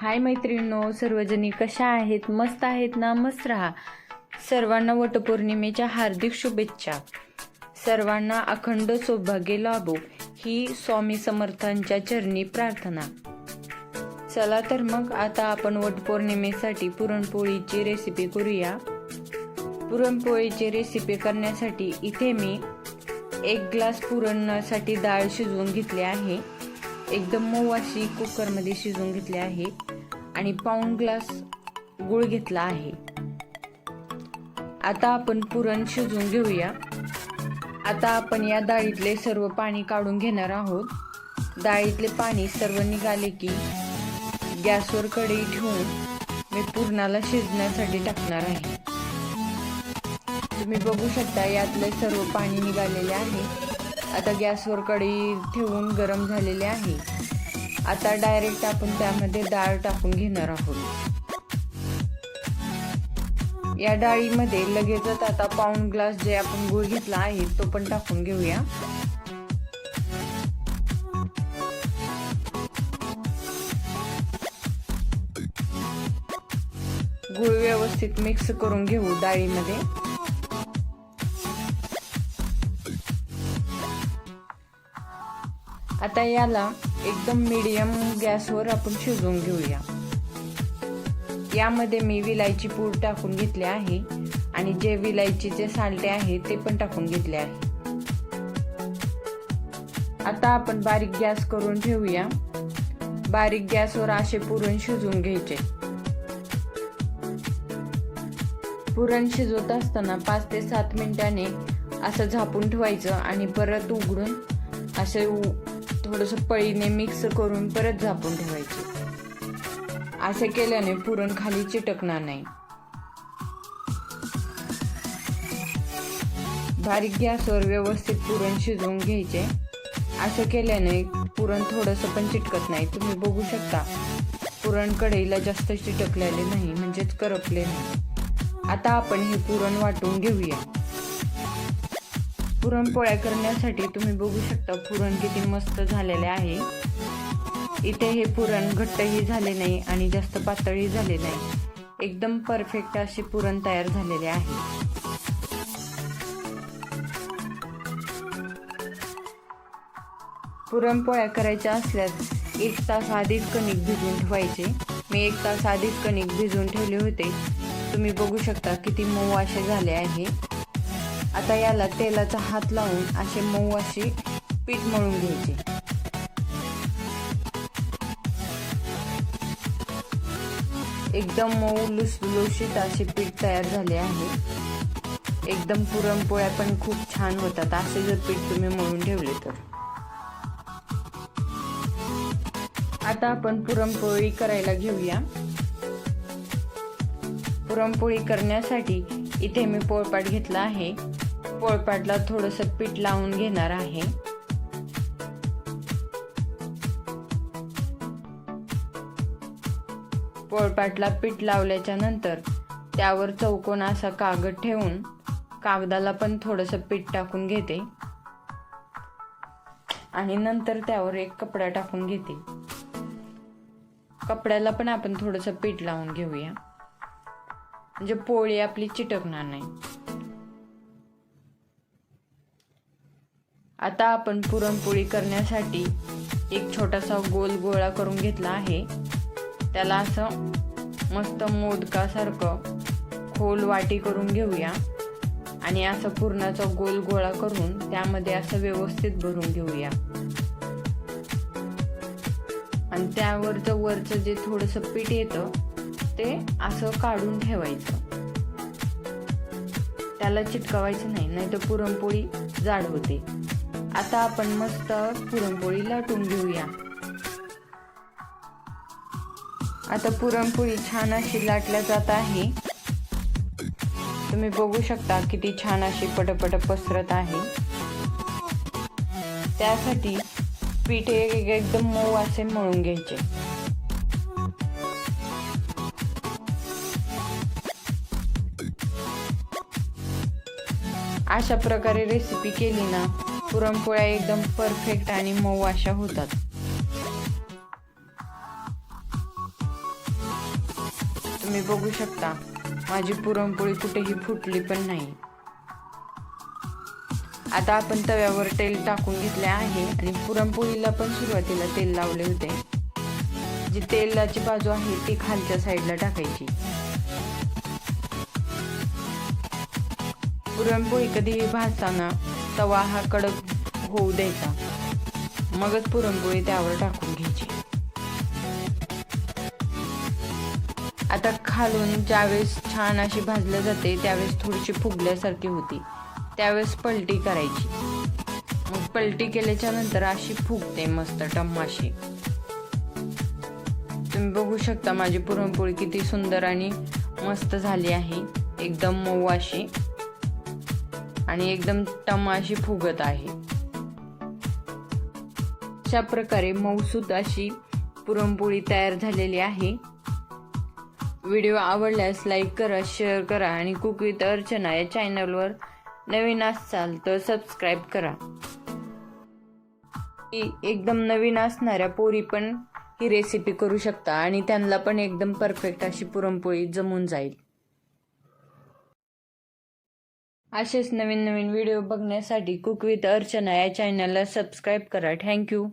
हाय मैत्रिणीनो सर्वजणी कशा आहेत? मस्त आहेत ना? मस्त राहा. सर्वांना वटपौर्णिमेच्या हार्दिक शुभेच्छा. सर्वांना अखंड सौभाग्य लाभो. ही स्वामी समर्थांच्या चरणी प्रार्थना. चला तर मग आता आपण वटपौर्णिमेसाठी पुरणपोळीची रेसिपी करूया. पुरणपोळीची रेसिपी करण्यासाठी इथे मी एक ग्लास पुरणसाठी डाळ शिजवून घेतली आहे. एकदम मऊ अशी कुकरमध्ये शिजवून घेतली आहे. आणि पाऊण ग्लास गूळ घेतला आहे. आता आपण पुरण शिजवून घेऊया. आता आपण या डाळीतले सर्व पाणी काढून घेणार आहोत. डाळीतले पाणी सर्व निघाले की गॅसवर कढई ठेवून मी पुरणाला शिजण्यासाठी टाकणार आहे. तुम्ही बघू शकता यातले सर्व पाणी निघालेले आहे. आता गॅसवर कढई ठेवून गरम झालेले आहे. आता डायरेक्ट आपण त्यामध्ये डाळ टाकून घेणार आहोत. या डाळीमध्ये लगेचच आता पाऊण ग्लास जे आपण गुळ घेतला आहे तो पण टाकून घेऊया. गुळ व्यवस्थित मिक्स करून घेऊ डाळीमध्ये. आता याला एकदम मीडियम गॅसवर आपण शिजवून घेऊया. यामध्ये मी विलायची पूड टाकून घेतली आहे आणि जे विलायचीचे सालटे आहे ते पण टाकून घेतले आहे. आता आपण बारीक गॅस करून ठेवूया. बारीक गॅसवर असे पुरण शिजवून घ्यायचे. पुरण शिजवत असताना पाच ते सात मिनिटाने असं झापून ठेवायचं आणि परत उघडून असे थोडंसं पळीने मिक्स करून परत झापून ठेवायचे. असे केल्याने पुरण खाली चिटकणार नाही. बारीक गॅसवर व्यवस्थित पुरण शिजवून घ्यायचे. असं केल्याने पुरण थोडंसं पण चिटकत नाही. तुम्ही बघू शकता पुरण कढईला जास्त चिटकलेले नाही म्हणजेच करपले नाही. आता आपण हे पुरण वाटून घेऊया. पुरणपोळ्या करण्यासाठी तुम्ही बघू शकता पुरण किती मस्त झालेले आहे. इथे हे पुरण घट्टही झाले नाही आणि जास्त पातळही झाले नाही. एकदम परफेक्ट असे पुरण तयार झालेले आहे. पुरणपोळ्या करायच्या असल्यास एक तास आधीच कणिक भिजवून ठेवायचे. मी एक तास आधीच कणिक भिजवून ठेवले होते. तुम्ही बघू शकता किती मऊ असे झाले आहे. आता याला तेलाचा हात लावून असे मऊ असे पीठ मळून घ्यायचे. एकदम मऊ लुसलुशीत असे पीठ तयार झाले आहे. एकदम पुरणपोळ्या पण खूप छान होतात. असे जर पीठ तुम्ही मळून ठेवले तर. आता आपण पुरणपोळी करायला घेऊया. पुरणपोळी करण्यासाठी इथे मी पोळपाट घेतला आहे. पोळपाटला थोडंसं पीठ लावून घेणार आहे. पोळपाटला पीठ लावल्याच्या नंतर त्यावर चौकोन असा कागद ठेवून कागदाला पण थोडंसं पीठ टाकून घेते. आणि नंतर त्यावर एक कपडा टाकून घेते. कपड्याला पण आपण थोडंसं पीठ लावून घेऊया. म्हणजे पोळी आपली चिटकणार नाही. आता आपण पुरणपोळी करण्यासाठी एक छोटासा गोल गोळा करून घेतला आहे. त्याला असं मस्त मोदकासारखं खोल वाटी करून घेऊया. आणि असं पुरणाचा गोल गोळा करून त्यामध्ये असं व्यवस्थित भरून घेऊया. आणि त्यावरचं वरचं जे थोडंसं पीठ येतं ते असं काढून ठेवायचं. त्याला चिटकवायचं नाही नाही तर पुरणपोळी जाड होते. आता आपण मस्त पुरणपोळी लाटून घेऊया. आता पुरणपोळी छान अशी लाटल्या जात आहे. तुम्ही बघू शकता किती छान अशी पटपट पसरत आहे. त्यासाठी पीठ एकदम मऊ असे मळून घ्यायचे. अशा प्रकारे रेसिपी केली ना पुरणपोळ्या एकदम परफेक्ट आणि मऊ अशा होतात. तुम्ही बघू शकता माझी पुरणपोळी कुठेही फुटली पण नाही. आता आपण तव्यावर तेल टाकून घेतले आहे आणि पुरणपोळीला पण सुरुवातीला तेल लावले होते. जी तेलाची बाजू आहे ती खालच्या साईडला टाकायची. पुरणपोळी कधीही भाजताना तवा हा कडक होऊ द्यायचा मगच पुरणपोळी त्यावर टाकून घ्यायची. आता खालून ज्यावेळेस छान अशी भाजल्या जाते त्यावेळेस थोडीशी फुगल्यासारखी होती. त्यावेळेस पलटी करायची. मग पलटी केल्याच्यानंतर अशी फुगते मस्त टम्माशी तुम्ही बघू शकता माझी पुरणपोळी किती सुंदर आणि मस्त झाली आहे. एकदम मऊ अशी. आणि एकदम तमाशी अशी फुगत आहे. अशा प्रकारे मौसूद अशी पुरणपोळी तयार झालेली आहे. व्हिडिओ आवडल्यास लाईक करा शेअर करा आणि कुक विथ अर्चना या चॅनलवर नवीन असाल तर सबस्क्राईब करा. एकदम नवीन असणाऱ्या पोरी पण ही रेसिपी करू शकता आणि त्यांना पण एकदम परफेक्ट अशी पुरणपोळी जमून जाईल. असेच नवीन नवीन व्हिडिओ बघण्यासाठी कुक विथ अर्चना या चॅनलला सबस्क्राईब करा. थँक्यू